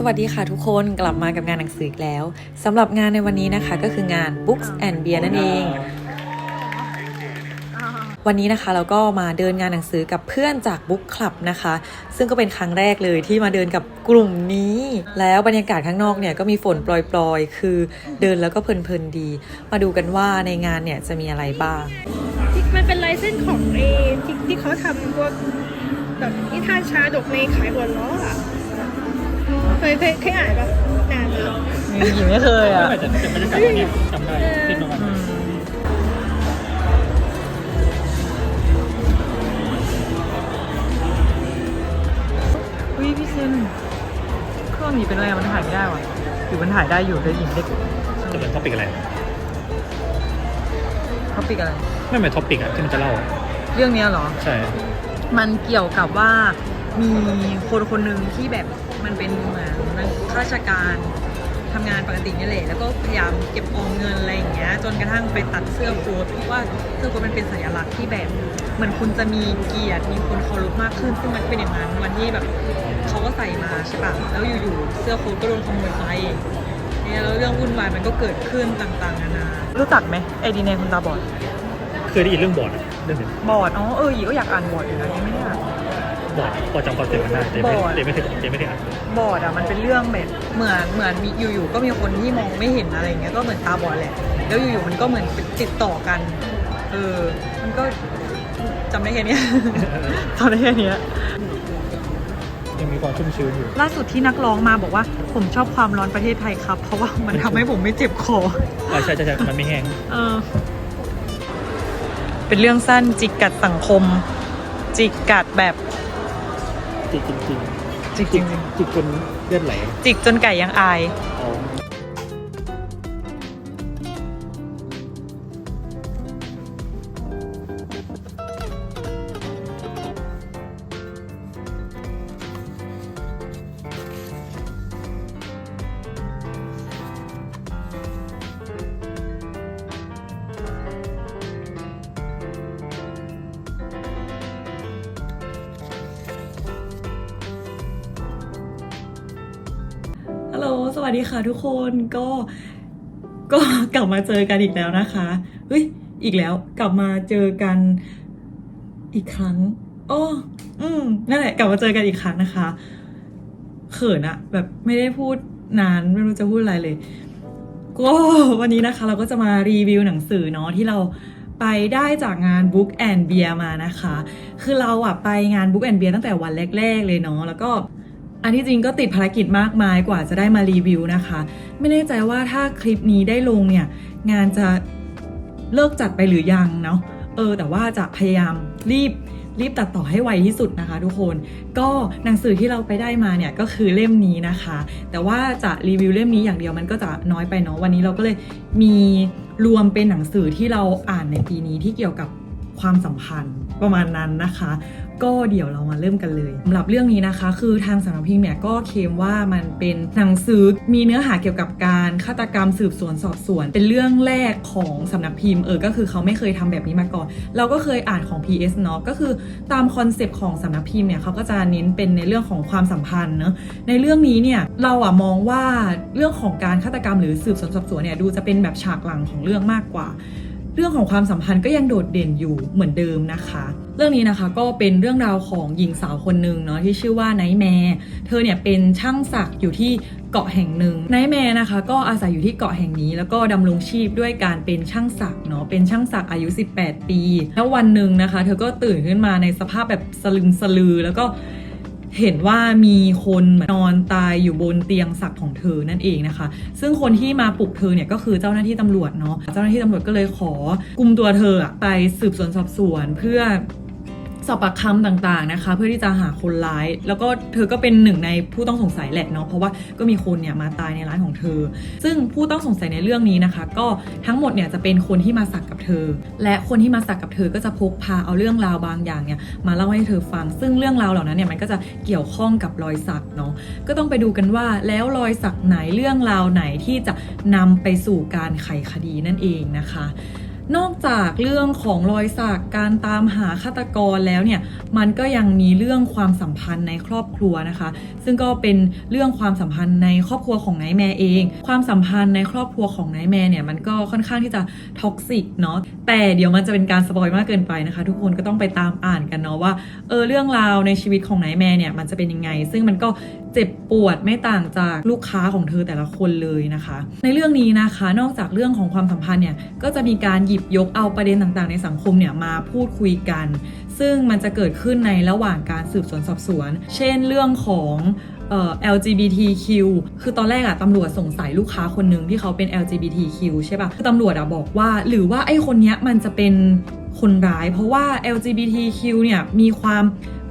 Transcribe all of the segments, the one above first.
สวัสดีค่ะทุกคนกลับมากับงานหนังสืออีกแล้วสำหรับงานในวันนี้นะคะก็คืองาน Books and Beer นั่นเอง วันนี้นะคะเราก็มาเดินงานหนังสือกับเพื่อนจาก Book Club นะคะ ซึ่งก็เป็นครั้งแรกเลยที่มาเดินกับกลุ่มนี้ แล้วบรรยากาศข้างนอกเนี่ยก็มีฝนโปรยๆ คือเดินแล้วก็เพลินๆดี มาดูกันว่าในงานเนี่ยจะมีอะไรบ้างที่มันเป็นลายเส้นของเอที่ที่เขาทำพวกแบบนิทานชาดกในขายหัวล้ออะ เคยเคยเคยอ่านปะนานแล้วหญิงไม่เคยอะ แต่จะเป็นบรรยากาศแบบเนี้ยจำได้ที่ประมาณนั้นอุ้ยพี่เซนเครื่องนี้เป็นอะไรมันถ่ายไม่ได้วะหรือมันถ่ายได้อยู่แต่หญิงเด็กจะเป็นท็อปิกอะไรเขาปิกอะไร ไม่เป็นท็อปิกอะที่มันจะเล่าอะเรื่องเนี้ยเหรอ ใช่ มันเกี่ยวกับว่ามีคนคนหนึ่งที่แบบ มันเป็นเหมือนข้าราชการทำงานปกตินี่แหละแล้วก็พยายามเก็บออมเงินอะไรอย่างเงี้ยจนกระทั่งไปตัดเสื้อโค้ทเพราะว่าเสื้อโค้ทมันเป็นสัญลักษณ์ที่แบบเหมือนคุณจะมีเกียรติมีคนเคารพมากขึ้น ซึ่งมันเป็นอย่างนั้นวันที่แบบเขาก็ใส่มาใช่ปะแล้วอยู่ๆเสื้อโค้ทก็โดนขโมยไปเนี่ยแล้วเรื่องวุ่นวายมันก็เกิดขึ้นต่างๆนานารู้จักไหมไอดีเนคนตาบอดเคยได้ยินเรื่องบอร์ดอะเรื่องหนึ่งบอดอ๋อเออหยีก็อยากอ่านบอดอยู่นะยังไม่ได้อ่าน บอร์ดพอจำคอนเซ็ปต์มันได้แต่ไม่บอร์ด แต่ไม่เคยแต่ไม่ได้อ่านบอดอะมันเป็นเรื่องแบบเหมือนเหมือนมีอยู่ๆก็มีคนที่มองไม่เห็นอะไรอย่างเงี้ยก็เหมือนตาบอดแหละ แล้วอยู่ๆมันก็เหมือนติดต่อกันเออมันก็จำได้แค่เนี้ย จำได้แค่เนี้ย ยังมีความชุ่มชื้นอยู่ ล่าสุดที่นักร้องมาบอกว่า ผมชอบความร้อนประเทศไทยครับ เพราะว่ามันทำให้ผมไม่เจ็บคอ อ่าใช่ใช่ใช่มันไม่แห้ง เออ เป็นเรื่องสั้นจิกกัดสังคม จิกกัดแบบ จริงจริงจริงจิกจริงจิกจนเลือดไหลๆจิกจนไก่ยังอาย อ๋อ วัสดีค่ะทุกคนก็ก็กลับมาเจอกันอีกแล้วนะคะเฮ้ยอีกแล้วกลับมาเจอกันอีกครั้งอ้ออืมนั่นแหละกลับมาเจอกันอีกครั้งนะคะเขินอะแบบไม่ได้พูดนานไม่รู้จะพูดอะไรเลยก็วันนี้นะคะ เราก็จะมารีวิวหนังสือเนาะที่เราไปได้จากงาน Book and Beer มานะคะ คือเราอะไปงาน Book and Beer ตั้งแต่วันแรก ๆ เลยเนาะแล้วก็ อันที่จริงก็ติดภารกิจมากมายกว่าจะได้มารีวิวนะคะ ไม่แน่ใจว่าถ้าคลิปนี้ได้ลงเนี่ย งานจะเลิกจัดไปหรือยังเนาะเออแต่ว่าจะพยายามรีบรีบตัดต่อให้ไวที่สุดนะคะ ทุกคน ก็หนังสือที่เราไปได้มาเนี่ยก็คือเล่มนี้นะคะ แต่ว่าจะรีวิวเล่มนี้อย่างเดียวมันก็จะน้อยไปเนาะวันนี้เราก็เลยมีรวมเป็นหนังสือที่เราอ่านในปีนี้ที่เกี่ยวกับความสัมพันธ์ ประมาณนั้นนะคะ ก็เดี๋ยวเรามาเริ่มกันเลยสำหรับเรื่องนี้นะคะ คือทางสำนักพิมพ์เนี่ยก็เคลมว่ามันเป็นหนังสือมีเนื้อหาเกี่ยวกับการฆาตกรรมสืบสวนสอบสวน เป็นเรื่องแรกของสำนักพิมพ์เออก็คือเขาไม่เคยทำแบบนี้มาก่อน เราก็เคยอ่านของ PS เนาะก็คือตามคอนเซปต์ของสำนักพิมพ์เนี่ยเขาก็จะเน้นเป็นในเรื่องของความสัมพันธ์เนาะในเรื่องนี้เนี่ยเราอะมองว่าเรื่องของการฆาตกรรมหรือสืบสวนสอบสวนเนี่ยดูจะเป็นแบบฉากหลังของเรื่องมากกว่า เรื่องของความสัมพันธ์ก็ยังโดดเด่นอยู่เหมือนเดิมนะคะ เรื่องนี้นะคะก็เป็นเรื่องราวของหญิงสาวคนหนึ่งเนาะที่ชื่อว่าไนท์แมร์เธอเนี่ยเป็นช่างศักดิ์อยู่ที่เกาะแห่งหนึ่งไนท์แมร์นะคะก็อาศัยอยู่ที่เกาะแห่งนี้ แล้วก็ดำรงชีพด้วยการเป็นช่างศักดิ์เนาะเป็นช่างศักดิ์อายุ 18 ปี แล้ววันหนึ่งนะคะ เธอก็ตื่นขึ้นมาในสภาพแบบสลึมสลือแล้วก็ เห็นว่ามีคนนอนตายอยู่บนเตียงสักของเธอนั่นเองนะคะ ซึ่งคนที่มาปลุกเธอเนี่ยก็คือเจ้าหน้าที่ตำรวจเนาะเจ้าหน้าที่ตำรวจก็เลยขอกุมตัวเธอไปสืบสวนสอบสวนเพื่อ สอบปากคำต่างๆนะคะ เพื่อที่จะหาคนร้าย แล้วก็เธอก็เป็นหนึ่งในผู้ต้องสงสัยแหละเนาะเพราะว่าก็มีคนเนี่ยมาตายในร้านของเธอ ซึ่งผู้ต้องสงสัยในเรื่องนี้นะคะ ก็ทั้งหมดเนี่ยจะเป็นคนที่มาสักกับเธอ และคนที่มาสักกับเธอก็จะพกพาเอาเรื่องราวบางอย่างเนี่ยมาเล่าให้เธอฟัง ซึ่งเรื่องราวเหล่านั้นเนี่ยมันก็จะเกี่ยวข้องกับรอยสักเนาะก็ต้องไปดูกันว่าแล้วรอยสักไหนเรื่องราวไหนที่จะนำไปสู่การไขคดีนั่นเองนะคะ นอกจากเรื่องของรอยสักการตามหาฆาตกรแล้วเนี่ยมันก็ยังมีเรื่องความสัมพันธ์ในครอบครัวนะคะ ซึ่งก็เป็นเรื่องความสัมพันธ์ในครอบครัวของไนท์แมร์เอง ความสัมพันธ์ในครอบครัวของไนท์แมร์เนี่ยมันก็ค่อนข้างที่จะท็อกซิกเนาะแต่เดี๋ยวมันจะเป็นการสปอยมากเกินไปนะคะ ทุกคนก็ต้องไปตามอ่านกันเนาะว่าเออเรื่องราวในชีวิตของไนท์แมร์เนี่ยมันจะเป็นยังไง ซึ่งมันก็เจ็บปวดไม่ต่างจากลูกค้าของเธอแต่ละคนเลยนะคะ ในเรื่องนี้นะคะนอกจากเรื่องของความสัมพันธ์เนี่ยก็จะมีการหยิบยกเอาประเด็นต่างๆ ในสังคมเนี่ยมาพูดคุยกัน ซึ่งมันจะเกิดขึ้นในระหว่างการสืบสวนสอบสวน เช่นเรื่องของเอ่อ LGBTQ คือตอนแรกอะตำรวจสงสัยลูกค้าคนหนึ่งที่เขาเป็น LGBTQ ใช่ปะคือตำรวจอะบอกว่า หรือว่าไอ้คนเนี้ยมันจะเป็น คนร้าย เพราะว่า LGBTQ เนี่ยมีความ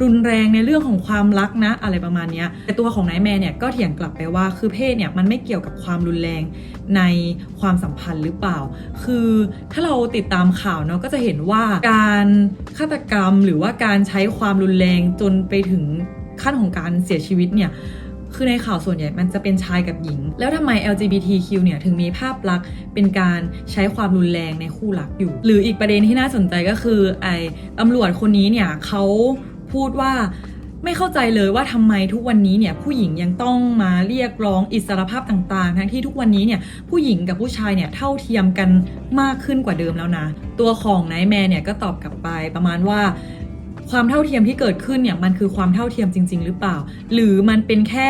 รุนแรงในเรื่องของความรักนะ อะไรประมาณนี้แต่ตัวของนายแมนเนี่ยก็เถียงกลับไปว่าคือเพศเนี่ยมันไม่เกี่ยวกับความรุนแรงในความสัมพันธ์หรือเปล่า คือถ้าเราติดตามข่าวเนาะก็จะเห็นว่าการฆาตกรรมหรือว่าการใช้ความรุนแรงจนไปถึงขั้นของการเสียชีวิตเนี่ย คือในข่าวส่วนใหญ่มันจะเป็นชายกับหญิง แล้วทำไม LGBTQ เนี่ยถึงมีภาพลักษณ์เป็นการใช้ความรุนแรงในคู่รักอยู่ หรืออีกประเด็นที่น่าสนใจก็คือไอ้ตำรวจคนนี้เนี่ยเขาพูดว่าไม่เข้าใจเลยว่าทำไมทุกวันนี้เนี่ยผู้หญิงยังต้องมาเรียกร้องอิสรภาพต่างๆ ทั้งที่ทุกวันนี้เนี่ยผู้หญิงกับผู้ชายเนี่ยเท่าเทียมกันมากขึ้นกว่าเดิมแล้วนะ ตัวของไนท์แมนเนี่ยก็ตอบกลับไปประมาณว่า ความเท่าเทียมที่เกิดขึ้นเนี่ยมันคือความเท่าเทียมจริง ๆ หรือเปล่า หรือมันเป็นแค่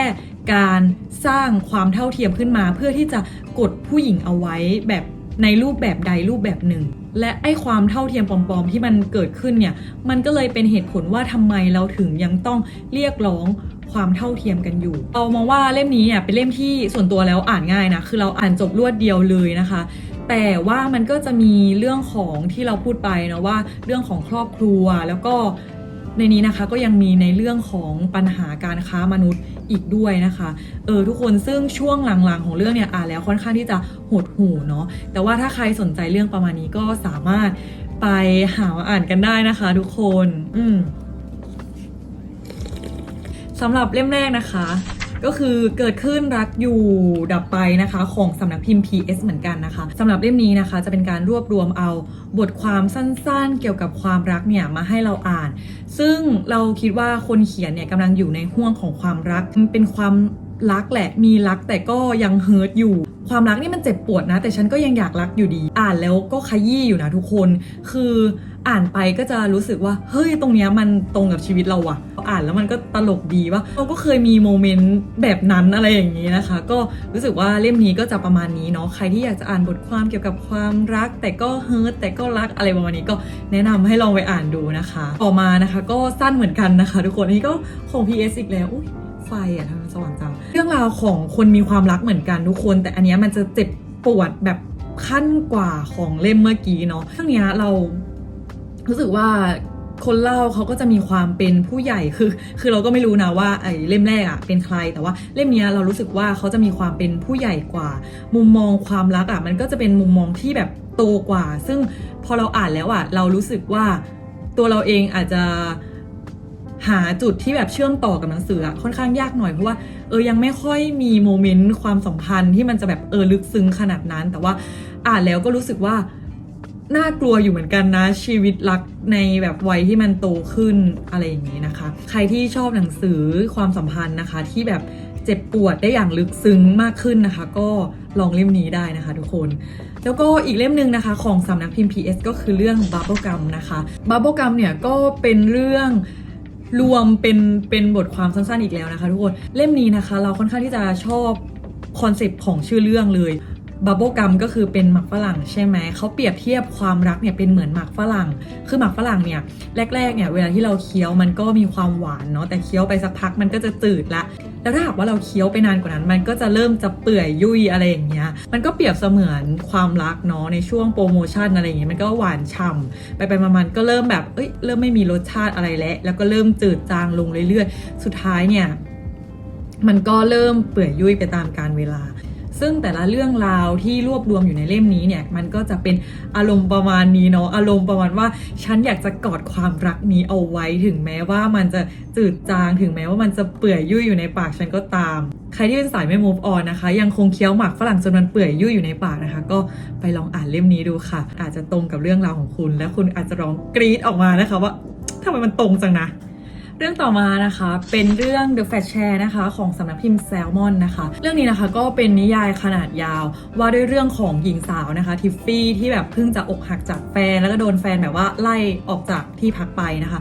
การสร้างความเท่าเทียมขึ้นมา เพื่อที่จะกดผู้หญิงเอาไว้แบบในรูปแบบใดรูปแบบหนึ่ง และไอ้ความเท่าเทียมปลอมๆที่มันเกิดขึ้นเนี่ยมันก็เลยเป็นเหตุผลว่าทำไมเราถึงยังต้องเรียกร้องความเท่าเทียมกันอยู่เอามองว่าเล่มนี้เนี่ยเป็นเล่มที่ส่วนตัวแล้วอ่านง่ายนะคือเราอ่านจบรวดเดียวเลยนะคะ แต่ว่ามันก็จะมีเรื่องของที่เราพูดไปเนาะว่าเรื่องของครอบครัวแล้วก็ในนี้นะคะก็ยังมีในเรื่องของปัญหาการค้ามนุษย์อีกด้วยนะคะเออทุกคนซึ่งช่วงหลังๆ ของเรื่องเนี่ยอ่านแล้วค่อนข้างที่จะหดหูเนาะแต่ว่าถ้าใครสนใจเรื่องประมาณนี้ก็สามารถไปหาอ่านกันได้นะคะทุกคน อืมสำหรับเล่มแรกนะคะ ก็คือเกิดขึ้นรักอยู่ดับไปนะคะของสำนักพิมพ์ PS เหมือนกันนะคะสำหรับเล่มนี้นะคะจะเป็นการรวบรวมเอาบทความสั้นๆ เกี่ยวกับความรักเนี่ยมาให้เราอ่าน ซึ่งเราคิดว่าคนเขียนเนี่ยกำลังอยู่ในห่วงของความรักมันเป็นความรักแหละมีรักแต่ก็ยังเฮิร์ตอยู่ ความรักนี่มันเจ็บปวดนะ แต่ฉันก็ยังอยากรักอยู่ดี อ่านแล้วก็ขยี้อยู่นะทุกคน คือ อ่านไปก็จะรู้สึกว่า เฮ้ยตรงเนี้ยมันตรงกับชีวิตเราอะอ่านแล้วมันก็ตลกดีว่าเราก็เคยมีโมเมนต์แบบนั้นอะไรอย่างนี้นะคะ ก็รู้สึกว่าเล่มนี้ก็จะประมาณนี้เนาะใครที่อยากจะอ่านบทความเกี่ยวกับความรัก แต่ก็เฮิร์ตแต่ก็รักอะไรประมาณนี้ก็แนะนำให้ลองไปอ่านดูนะคะ ต่อมานะคะก็สั้นเหมือนกันนะคะ ทุกคนนี้ก็ของ PS อีกแล้วอุ้ยไฟอะทำไมสว่างจังเรื่องราวของคนมีความรักเหมือนกันทุกคน แต่อันเนี้ยมันจะเจ็บปวดแบบขั้นกว่าของเล่มเมื่อกี้เนาะเรื่องนี้เรา รู้สึกว่าคนเล่าเขาก็จะมีความเป็นผู้ใหญ่คือ คือเราก็ไม่รู้นะว่าไอ้เล่มแรกอะเป็นใครแต่ว่าเล่มนี้เรารู้สึกว่าเขาจะมีความเป็นผู้ใหญ่กว่า มุมมองความรักอะมันก็จะเป็นมุมมองที่แบบโตกว่า ซึ่งพอเราอ่านแล้วอะเรารู้สึกว่าตัวเราเองอาจจะหาจุดที่แบบเชื่อมต่อกับหนังสืออะค่อนข้างยากหน่อยเพราะว่าเออยังไม่ค่อยมีโมเมนต์ความสัมพันธ์ที่มันจะแบบเออลึกซึ้งขนาดนั้น แต่ว่าอ่านแล้วก็รู้สึกว่า น่ากลัวอยู่เหมือนกันนะ ชีวิตรักในแบบวัยที่มันโตขึ้นอะไรอย่างนี้นะคะ ใครที่ชอบหนังสือความสัมพันธ์นะคะ ที่แบบเจ็บปวดได้อย่างลึกซึ้งมากขึ้นนะคะ ก็ลองเล่มนี้ได้นะคะทุกคน แล้วก็อีกเล่มหนึ่งนะคะ ของสำนักพิมพ์ PS ก็คือเรื่อง Bubble Gum นะคะ Bubble Gum เนี่ยก็เป็นเรื่องรวมเป็นเป็นบทความสั้นๆอีกแล้วนะคะ ทุกคนเล่มนี้นะคะ เราค่อนข้างที่จะชอบคอนเซปต์ของชื่อเรื่องเลย บับเบิลกัมก็คือเป็นหมักฝรั่งใช่ไหมเขาเปรียบเทียบความรักเนี่ยเป็นเหมือนหมักฝรั่ง คือหมักฝรั่งเนี่ยแรกๆเนี่ยเวลาที่เราเคี้ยวมันก็มีความหวานเนาะแต่เคี้ยวไปสักพักมันก็จะจืดละ แล้วถ้าหากว่าเราเคี้ยวไปนานกว่านั้น มันก็จะเริ่มจะเปื่อยยุ่ยอะไรอย่างเงี้ยมันก็เปรียบเสมือนความรักเนาะในช่วงโปรโมชั่นอะไรอย่างเงี้ยมันก็หวานฉ่ำไปไปมามันก็เริ่มแบบเอ้ยเริ่มไม่มีรสชาติอะไรแล้วแล้วก็เริ่มจืดจางลงเรื่อยๆ สุดท้ายเนี่ยมันก็เริ่มเปื่อยยุ่ยไปตามกาลเวลา ซึ่งแต่ละเรื่องราวที่รวบรวมอยู่ในเล่มนี้เนี่ยมันก็จะเป็นอารมณ์ประมาณนี้เนาะอารมณ์ประมาณว่าฉันอยากจะกอดความรักนี้เอาไว้ถึงแม้ว่ามันจะจืดจางถึงแม้ว่ามันจะเปื่อยยุ่ยอยู่ในปากฉันก็ตาม ใครที่เป็นสายไม่ move on นะคะ ยังคงเคี้ยวหมากฝรั่งจนมันเปื่อยยุ่ยอยู่ในปากนะคะ ก็ไปลองอ่านเล่มนี้ดูค่ะ อาจจะตรงกับเรื่องราวของคุณ และคุณอาจจะร้องกรี๊ดออกมานะคะว่าทำไมมันตรงจังนะ เรื่องต่อมานะคะเป็นเรื่อง The Fat Share นะคะของสำนักพิมพ์แซลมอนนะคะ เรื่องนี้นะคะก็เป็นนิยายขนาดยาวว่าด้วยเรื่องของหญิงสาวนะคะทิฟฟี่ที่แบบเพิ่งจะอกหักจากแฟน แล้วก็โดนแฟนแบบว่าไล่ออกจากที่พักไปนะคะ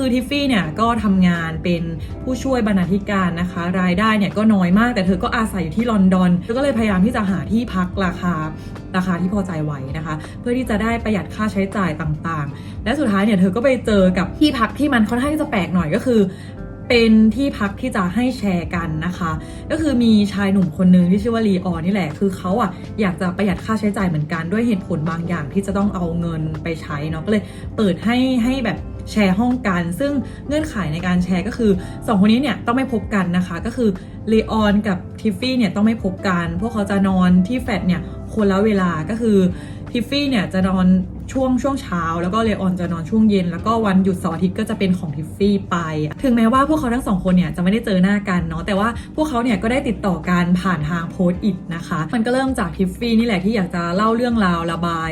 คือทิฟฟี่เนี่ยก็ทำงานเป็นผู้ช่วยบรรณาธิการนะคะ รายได้เนี่ยก็น้อยมากแต่เธอก็อาศัยอยู่ที่ลอนดอนเธอก็เลยพยายามที่จะหาที่พักราคาราคาที่พอใจไหวนะคะ เพื่อที่จะได้ประหยัดค่าใช้จ่ายต่างๆ และสุดท้ายเนี่ยเธอก็ไปเจอกับที่พักที่มันค่อนข้างที่จะแปลกหน่อยก็คือเป็นที่พักที่จะให้แชร์กันนะคะ ก็คือมีชายหนุ่มคนนึงที่ชื่อว่าลีออนนี่แหละ คือเขาอะอยากจะประหยัดค่าใช้จ่ายเหมือนกันด้วยเหตุผลบางอย่างที่จะต้องเอาเงินไปใช้เนาะก็เลยเปิดให้ให้แบบ แชร์ห้องกัน ซึ่งเงื่อนไขในการแชร์ก็คือสองคนนี้เนี่ยต้องไม่พบกันนะคะ ก็คือเลออนกับทิฟฟี่เนี่ยต้องไม่พบกัน พวกเขาจะนอนที่แฟลตเนี่ยคนละเวลาก็คือทิฟฟี่เนี่ยจะนอน ช่วงช่วงเช้า แล้วก็เลออนจะนอนช่วงเย็น แล้วก็วันหยุดเสาร์อาทิตย์ก็จะเป็นของทิฟฟี่ไป ถึงแม้ว่าพวกเขาทั้งสองคนเนี่ยจะไม่ได้เจอหน้ากันเนาะแต่ว่าพวกเขาเนี่ยก็ได้ติดต่อกันผ่านทางโพสต์อิทนะคะ มันก็เริ่มจากทิฟฟี่นี่แหละที่อยากจะเล่าเรื่องราวระบาย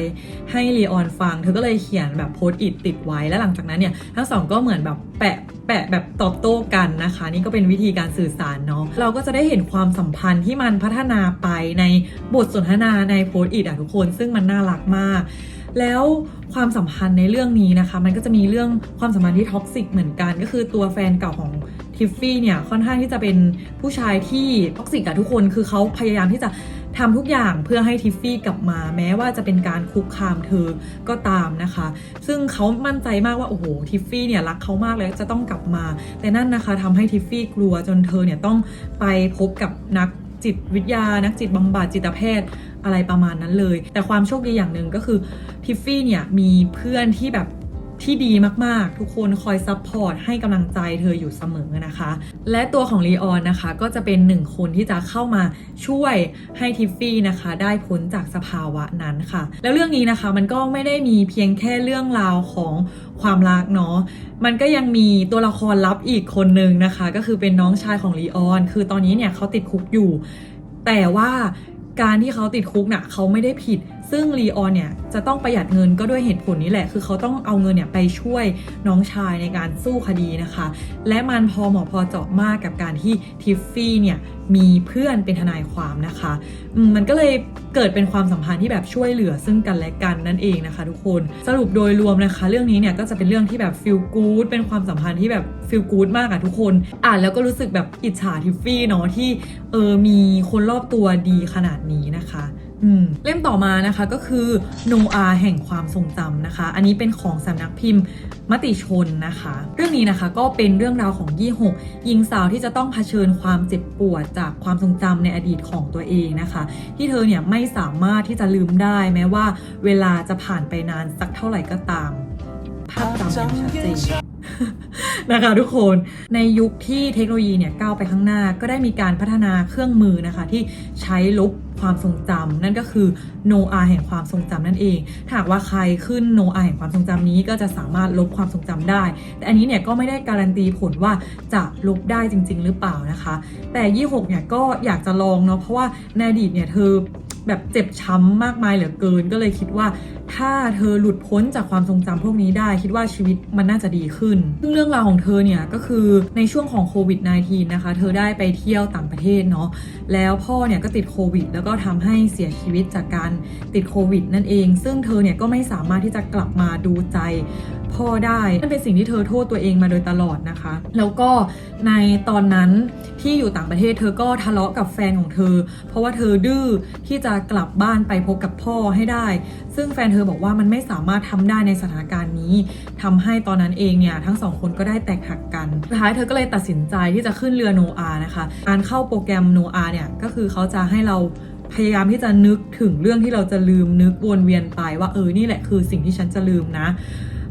ให้เลออนฟัง เธอก็เลยเขียนแบบโพสต์อิทติดไว้แล้วหลังจากนั้นเนี่ยทั้งสองก็เหมือนแบบแปะแปะแบบตอบโต้กันนะคะ นี่ก็เป็นวิธีการสื่อสารเนาะเราก็จะได้เห็นความสัมพันธ์ที่มันพัฒนาไปในบทสนทนาในโพสต์อิทอะทุกคน ซึ่งมันน่ารักมาก แล้วความสัมพันธ์ในเรื่องนี้นะคะ มันก็จะมีเรื่องความสัมพันธ์ที่ท็อกซิกเหมือนกัน ก็คือตัวแฟนเก่าของทิฟฟี่เนี่ยค่อนข้างที่จะเป็นผู้ชายที่ท็อกซิกอะทุกคนคือเขาพยายามที่จะทำทุกอย่างเพื่อให้ทิฟฟี่กลับมา แม้ว่าจะเป็นการคุกคามเธอก็ตามนะคะ ซึ่งเขามั่นใจมากว่า โอ้โหทิฟฟี่เนี่ยรักเขามากเลยจะต้องกลับมา แต่นั่นนะคะทำให้ทิฟฟี่กลัวจนเธอเนี่ยต้องไปพบกับนักจิตวิทยา นักจิตบำบัดจิตแพทย์ อะไรประมาณนั้นเลย แต่ความโชคดีอย่างหนึ่งก็คือทิฟฟี่เนี่ยมีเพื่อนที่แบบที่ดีมากๆ ทุกคนคอยซัพพอร์ตให้กำลังใจเธออยู่เสมอนะคะ และตัวของลีออนนะคะก็จะเป็นหนึ่งคนที่จะเข้ามาช่วยให้ทิฟฟี่นะคะ ได้พ้นจากสภาวะนั้นค่ะ แล้วเรื่องนี้นะคะมันก็ไม่ได้มีเพียงแค่เรื่องราวของความรักเนาะมันก็ยังมีตัวละครลับอีกคนนึงนะคะ ก็คือเป็นน้องชายของลีออน คือตอนนี้เนี่ยเขาติดคุกอยู่ แต่ว่า การที่เขาติดคุกน่ะเขาไม่ได้ผิด ซึ่งลีออนเนี่ยจะต้องประหยัดเงินก็ด้วยเหตุผลนี้แหละ คือเขาต้องเอาเงินเนี่ยไปช่วยน้องชายในการสู้คดีนะคะ และมันพอเหมาะพอเจาะมากกับการที่ทิฟฟี่เนี่ยมีเพื่อนเป็นทนายความนะคะ มันก็เลยเกิดเป็นความสัมพันธ์ที่แบบช่วยเหลือซึ่งกันและกันนั่นเองนะคะ ทุกคน สรุปโดยรวมนะคะ เรื่องนี้เนี่ยก็จะเป็นเรื่องที่แบบฟีลกู๊ดเป็นความสัมพันธ์ที่แบบฟีลกู๊ดมากอะทุกคน อ่านแล้วก็รู้สึกแบบอิจฉาทิฟฟี่เนาะที่เออมีคนรอบตัวดีขนาดนี้นะคะ เล่มต่อมานะคะก็คือโนอาแห่งความทรงจำนะคะ อันนี้เป็นของสำนักพิมพ์มติชนนะคะ เรื่องนี้นะคะก็เป็นเรื่องราวของยี่หกหญิงสาวที่จะต้องเผชิญความเจ็บปวดจากความทรงจำในอดีตของตัวเองนะคะ ที่เธอเนี่ยไม่สามารถที่จะลืมได้แม้ว่าเวลาจะผ่านไปนานสักเท่าไหร่ก็ตาม ภาพจำยังชัดเจนนะคะทุกคนในยุคที่เทคโนโลยีเนี่ยก้าวไปข้างหน้า ก็ได้มีการพัฒนาเครื่องมือนะคะที่ใช้ลบ ความทรงจำนั่นก็คือโนอาแห่งความทรงจำนั่นเองถ้าหากว่าใครขึ้นโนอาแห่งความทรงจำนี้ก็จะสามารถลบความทรงจำได้ แต่อันนี้เนี่ยก็ไม่ได้การันตีผลว่าจะลบได้จริง ๆ หรือเปล่านะคะ แต่ยี่หกเนี่ยก็อยากจะลองเนาะเพราะว่าในอดีตเนี่ยเธอแบบเจ็บช้ำมากมายเหลือเกิน ก็เลยคิดว่าถ้าเธอหลุดพ้นจากความทรงจำพวกนี้ได้ คิดว่าชีวิตมันน่าจะดีขึ้น ซึ่งเรื่องราวของเธอเนี่ยก็คือในช่วงของโควิด -19 นะคะ เธอได้ไปเที่ยวต่างประเทศเนาะแล้วพ่อเนี่ยก็ติดโควิดแล้วก็ก็ทำให้เสียชีวิตจากการติดโควิดนั่นเอง ซึ่งเธอเนี่ยก็ไม่สามารถที่จะกลับมาดูใจพ่อได้นั่นเป็นสิ่งที่เธอโทษตัวเองมาโดยตลอดนะคะ แล้วก็ในตอนนั้นที่อยู่ต่างประเทศเธอก็ทะเลาะกับแฟนของเธอ เพราะว่าเธอดื้อที่จะกลับบ้านไปพบกับพ่อให้ได้ ซึ่งแฟนเธอบอกว่ามันไม่สามารถทำได้ในสถานการณ์นี้ทำให้ตอนนั้นเองเนี่ยทั้งสองคนก็ได้แตกหักกันสุดท้ายเธอก็เลยตัดสินใจที่จะขึ้นเรือโนอานะคะ การเข้าโปรแกรมโนอาเนี่ยก็คือเขาจะให้เรา พยายามที่จะนึกถึงเรื่องที่เราจะลืมนึกวนเวียนไปว่าเออนี่แหละคือสิ่งที่ฉันจะลืมนะ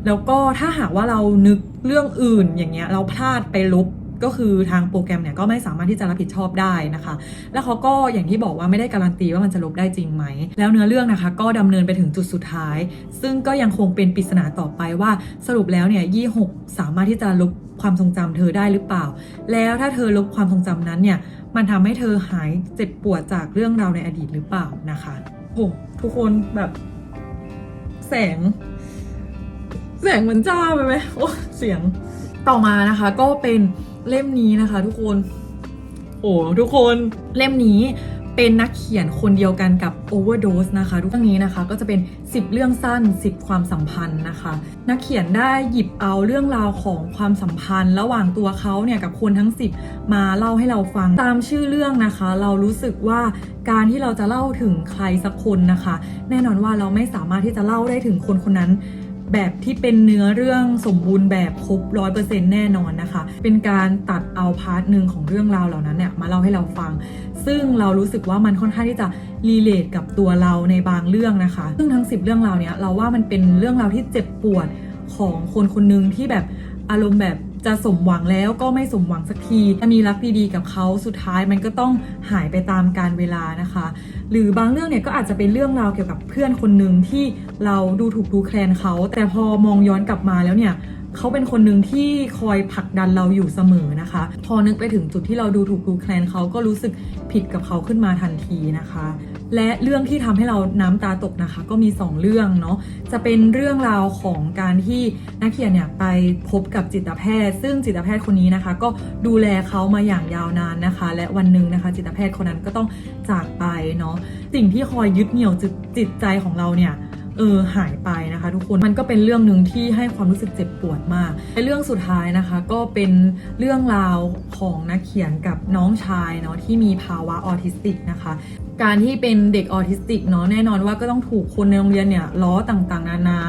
แล้วก็ถ้าหากว่าเรานึกเรื่องอื่นอย่างเงี้ยเราพลาดไปลบ ก็คือทางโปรแกรมเนี่ยก็ไม่สามารถที่จะรับผิดชอบได้นะคะ แล้วเขาก็อย่างที่บอกว่าไม่ได้การันตีว่ามันจะลบได้จริงไหม แล้วเนื้อเรื่องนะคะ ก็ดำเนินไปถึงจุดสุดท้าย ซึ่งก็ยังคงเป็นปริศนาต่อไปว่าสรุปแล้วเนี่ยยี่หกสามารถที่จะลบความทรงจำเธอได้หรือเปล่า แล้วถ้าเธอลบความทรงจำนั้นเนี่ยมันทำให้เธอหายเจ็บปวดจากเรื่องราวในอดีตหรือเปล่านะคะโอ้ทุกคนแบบแสง แสงเหมือนจ้าไปไหมโอ้เสียงต่อมานะคะก็เป็น เล่มนี้นะคะ ทุกคน โอ้ทุกคนเล่มนี้เป็นนักเขียนคนเดียวกันกับ Overdose นะคะทุกเรื่องนี้นะคะก็จะเป็น 10 เรื่องสั้น 10 ความสัมพันธ์นะคะ นักเขียนได้หยิบเอาเรื่องราวของความสัมพันธ์ ระหว่างตัวเขาเนี่ยกับคนทั้ง 10 มาเล่าให้เราฟังตามชื่อเรื่องนะคะ เรารู้สึกว่าการที่เราจะเล่าถึงใครสักคนนะคะ แน่นอนว่าเราไม่สามารถที่จะเล่าได้ถึงคนคนนั้น แบบที่เป็นเนื้อเรื่องสมบูรณ์แบบครบร้อยเปอร์เซ็นต์แน่นอนนะคะ เป็นการตัดเอาพาร์ทหนึ่งของเรื่องราวเหล่านั้นเนี่ยมาเล่าให้เราฟัง ซึ่งเรารู้สึกว่ามันค่อนข้างที่จะรีเลทกับตัวเราในบางเรื่องนะคะ ซึ่งทั้ง 10 เรื่องราวเนี้ยเราว่ามันเป็นเรื่องราวที่เจ็บปวดของคนคนหนึ่งที่แบบอารมณ์แบบ จะสมหวังแล้วก็ไม่สมหวังสักทีถ้ามีรักดีๆกับเขาสุดท้ายมันก็ต้องหายไปตามการเวลานะคะ หรือบางเรื่องเนี่ยก็อาจจะเป็นเรื่องราวเกี่ยวกับเพื่อนคนหนึ่งที่เราดูถูกดูแคลนเขา แต่พอมองย้อนกลับมาแล้วเนี่ยเขาเป็นคนหนึ่งที่คอยผลักดันเราอยู่เสมอนะคะ พอนึกไปถึงจุดที่เราดูถูกดูแคลนเขาก็รู้สึกผิดกับเขาขึ้นมาทันทีนะคะ และเรื่องที่ทำให้เราน้ำตาตกนะคะ ก็มี 2 เรื่องเนาะจะเป็นเรื่องราวของการที่นักเขียนเนี่ยไปพบกับจิตแพทย์ ซึ่งจิตแพทย์คนนี้นะคะ ก็ดูแลเขามาอย่างยาวนานนะคะ และวันหนึ่งนะคะ จิตแพทย์คนนั้นก็ต้องจากไปเนาะสิ่งที่คอยยึดเหนี่ยวจจิตใจของเราเนี่ยเออหายไปนะคะทุกคนมันก็เป็นเรื่องหนึ่งที่ให้ความรู้สึกเจ็บปวดมากและเรื่องสุดท้ายนะคะ ก็เป็นเรื่องราวของนักเขียนกับน้องชายเนาะที่มีภาวะออทิสติกนะคะ การที่เป็นเด็กออทิสติกเนาะแน่นอนว่าก็ต้องถูกคนในโรงเรียนเนี่ยล้อต่างๆ นานา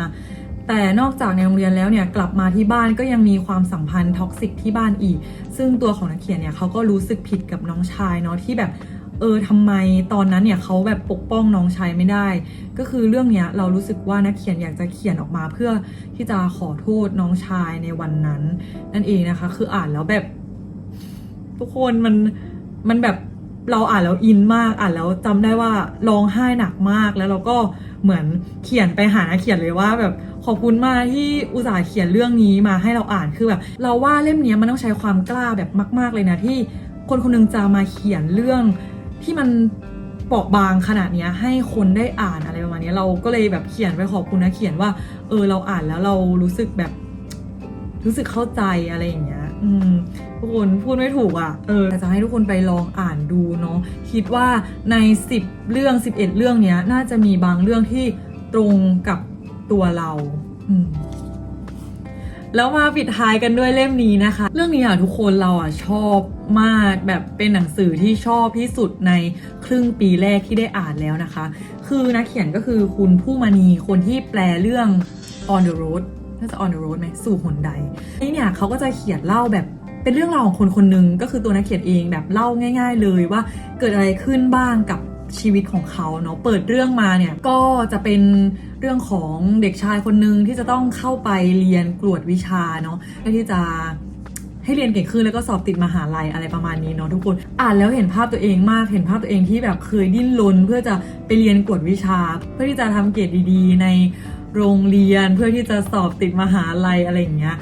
แต่นอกจากในโรงเรียนแล้วเนี่ยกลับมาที่บ้านก็ยังมีความสัมพันธ์ท็อกซิกที่บ้านอีก ซึ่งตัวของนักเขียนเนี่ยเขาก็รู้สึกผิดกับน้องชายเนาะที่แบบเออทำไมตอนนั้นเนี่ยเขาแบบปกป้องน้องชายไม่ได้ ก็คือเรื่องเนี้ยเรารู้สึกว่านักเขียนอยากจะเขียนออกมาเพื่อที่จะขอโทษน้องชายในวันนั้น นั่นเองนะคะ คืออ่านแล้วแบบ ทุกคนมันมันแบบ เราอ่านแล้วอินมากอ่านแล้วจำได้ว่าร้องไห้หนักมากแล้วเราก็เหมือนเขียนไปหานักเขียนเลยว่าแบบขอบคุณมากที่อุตส่าห์เขียนเรื่องนี้มาให้เราอ่านคือแบบเราว่าเล่มนี้มันต้องใช้ความกล้าแบบมาก ๆ เลยนะที่คนคนหนึงจะมาเขียนเรื่องที่มันเปราะบางขนาดนี้ให้คนได้อ่านอะไรประมาณนี้เราก็เลยแบบเขียนไปขอบคุณนะเขียนว่า เออเราอ่านแล้วเรารู้สึกแบบรู้สึกเข้าใจอะไรอย่างเงี้ย อืมทุกคนพูดไม่ถูกอะ เออแต่จะให้ทุกคนไปลองอ่านดูเนาะ คิดว่าใน 10 เรื่อง 11 เรื่องเนี้ย น่าจะมีบางเรื่องที่ตรงกับตัวเรา อืมแล้วมาปิดท้ายกันด้วยเล่มนี้นะคะ เรื่องนี้อะทุกคนเราอะชอบมากแบบเป็นหนังสือที่ชอบที่สุดในครึ่งปีแรกที่ได้อ่านแล้วนะคะ คือนักเขียนก็คือคุณผู้มณีคนที่แปลเรื่อง on the road น่าจะ on the road ไหมสู่หนใดนี่เนี่ยเขาก็จะเขียนเล่าแบบเป็นเรื่องราวของคนคนหนึ่งก็คือตัวนักเขียนเองแบบเล่าง่าย ๆ เลยว่าเกิดอะไรขึ้นบ้างกับชีวิตของเขาเนาะเปิดเรื่องมาเนี่ยก็จะเป็นเรื่องของเด็กชายคนหนึ่งที่จะต้องเข้าไปเรียนกรวดวิชาเนาะเพื่อที่จะให้เรียนเก่งขึ้นแล้วก็สอบติดมหาลัยอะไรประมาณนี้เนาะทุกคนอ่านแล้วเห็นภาพตัวเองมากเห็นภาพตัวเองที่แบบเคยดิ้นรนเพื่อจะไปเรียนกวดวิชา เพื่อที่จะทำเกรดดีๆ ใน โรงเรียนเพื่อที่จะสอบติดมหาลัยอะไรอย่างเงี้ย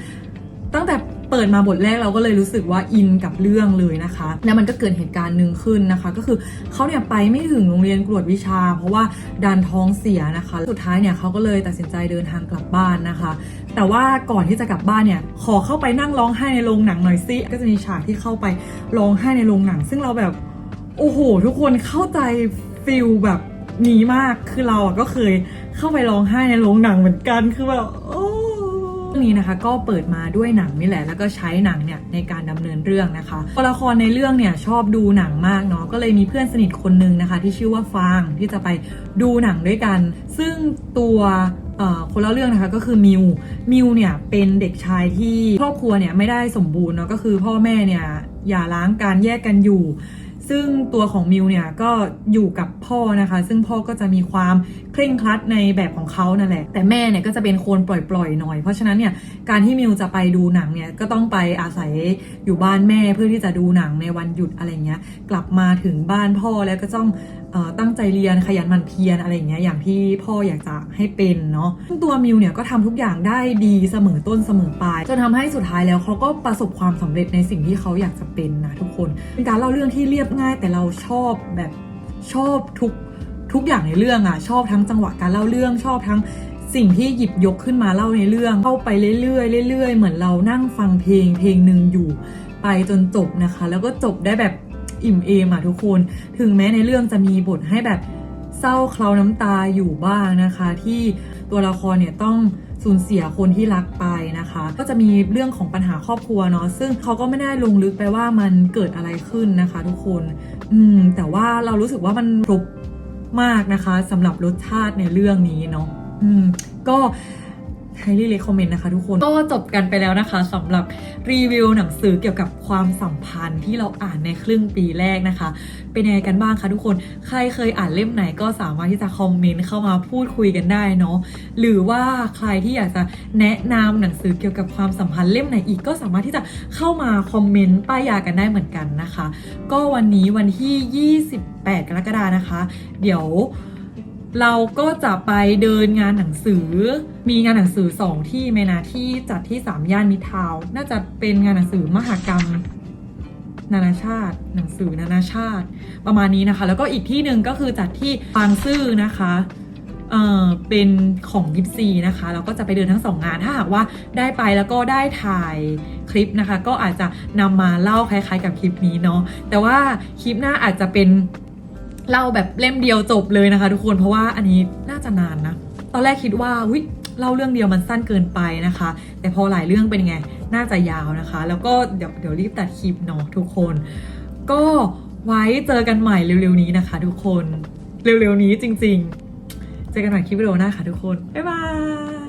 ตั้งแต่เปิดมาบทแรกเราก็เลยรู้สึกว่าอินกับเรื่องเลยนะคะ แล้วมันก็เกิดเหตุการณ์หนึ่งขึ้นนะคะ ก็คือเขาเนี่ยไปไม่ถึงโรงเรียนกรวดวิชา เพราะว่าดันท้องเสียนะคะ สุดท้ายเนี่ยเขาก็เลยตัดสินใจเดินทางกลับบ้านนะคะ แต่ว่าก่อนที่จะกลับบ้านเนี่ยขอเข้าไปนั่งร้องไห้ในโรงหนังหน่อยซิก็จะมีฉากที่เข้าไปร้องไห้ในโรงหนัง ซึ่งเราแบบโอ้โห ทุกคนเข้าใจฟิลแบบนี้มากคือเราอะก็เคย เข้าไปร้องไห้ในโรงหนังเหมือนกันคือแบบโอ้เรื่องนี้นะคะก็เปิดมาด้วยหนังนี่แหละแล้วก็ใช้หนังเนี่ยในการดำเนินเรื่องนะคะตัวละครในเรื่องเนี่ยชอบดูหนังมากเนาะก็เลยมีเพื่อนสนิทคนหนึ่งนะคะ ที่ชื่อว่าฟางที่จะไปดูหนังด้วยกัน ซึ่งตัวคนเล่าเรื่องนะคะก็คือมิวมิวเนี่ยเป็นเด็กชายที่ครอบครัวเนี่ยไม่ได้สมบูรณ์เนาะก็คือพ่อแม่เนี่ยอย่าล้างการแยกกันอยู่ซึ่งตัวของมิวเนี่ยก็อยู่กับพ่อนะคะ ซึ่งพ่อก็จะมีความ เคร่งครัดในแบบของเขานั่นแหละ แต่แม่เนี่ยก็จะเป็นคนปล่อยๆหน่อย เพราะฉะนั้นเนี่ยการที่มิวจะไปดูหนังเนี่ยก็ต้องไปอาศัยอยู่บ้านแม่เพื่อที่จะดูหนังในวันหยุดอะไรเงี้ยกลับมาถึงบ้านพ่อแล้วก็ต้องตั้งใจเรียนขยันหมั่นเพียรอะไรอย่างเงี้ยอย่างที่พ่ออยากจะให้เป็นเนาะซึ่งตัวมิวเนี่ยก็ทำทุกอย่างได้ดีเสมอต้นเสมอปลายจนทำให้สุดท้ายแล้วเขาก็ประสบความสำเร็จในสิ่งที่เขาอยากจะเป็นนะทุกคน เป็นการเล่าเรื่องที่เรียบง่ายแต่เราชอบแบบชอบทุก ทุกอย่างในเรื่องอะชอบทั้งจังหวะการเล่าเรื่องชอบทั้งสิ่งที่หยิบยกขึ้นมาเล่าในเรื่องเข้าไปเรื่อยๆเรื่อยๆ เหมือนเรานั่งฟังเพลงเพลงหนึ่งอยู่ ไปจนจบนะคะ แล้วก็จบได้แบบอิ่มเอมอะทุกคน ถึงแม้ในเรื่องจะมีบทให้แบบเศร้าเคลาน้ำตาอยู่บ้างนะคะ ที่ตัวละครเนี่ยต้องสูญเสียคนที่รักไปนะคะ ก็จะมีเรื่องของปัญหาครอบครัวเนาะซึ่งเขาก็ไม่ได้ลงลึกไปว่ามันเกิดอะไรขึ้นนะคะ ทุกคน อืมแต่ว่าเรารู้สึกว่ามันครบ มากนะคะสำหรับรสชาติในเรื่องนี้เนาะอืมก็ ไฮรีเลคคอมเมนต์นะคะทุกคน ก็จบกันไปแล้วนะคะสำหรับรีวิวหนังสือเกี่ยวกับความสัมพันธ์ที่เราอ่านในครึ่งปีแรกนะคะ เป็นยังไงกันบ้างคะทุกคนใครเคยอ่านเล่มไหนก็สามารถที่จะคอมเมนต์เข้ามาพูดคุยกันได้เนาะหรือว่าใครที่อยากจะแนะนำหนังสือเกี่ยวกับความสัมพันธ์เล่มไหนอีกก็สามารถที่จะเข้ามาคอมเมนต์ป้ายยากันได้เหมือนกันนะคะ ก็วันนี้วันที่ 28 กรกฎานะคะ เดี๋ยว เราก็จะไปเดินงานหนังสือ มีงานหนังสือ2ที่เมนาที่จัดที่3ย่านมิทาวน์น่าจะเป็นงานหนังสือมหกรรม นานาชาติ หนังสือนานาชาติ ประมาณนี้นะคะ แล้วก็อีกที่หนึ่งก็คือจัดที่บางซื่อนะคะเอ่อเป็นของยิปซีนะคะเราก็จะไปเดินทั้งสองงานถ้าหากว่าได้ไปแล้วก็ได้ถ่ายคลิปนะคะ ก็อาจจะนำมาเล่าคล้ายๆ กับคลิปนี้เนาะแต่ว่าคลิปหน้าอาจจะเป็น เล่าแบบเล่มเดียวจบเลยนะคะทุกคนเพราะว่าอันนี้น่าจะนานนะ ตอนแรกคิดว่าวิเล่าเรื่องเดียวมันสั้นเกินไปนะคะ แต่พอหลายเรื่องเป็นไง น่าจะยาวนะคะ แล้วก็เดี๋ยวเดี๋ยวรีบตัดคลิปเนาะทุกคน ก็ไว้เจอกันใหม่เร็วๆนี้นะคะ ทุกคนเร็วๆนี้จริง ๆ เจอกันใหม่คลิปวิดีโอหน้าค่ะทุกคน บ๊ายบาย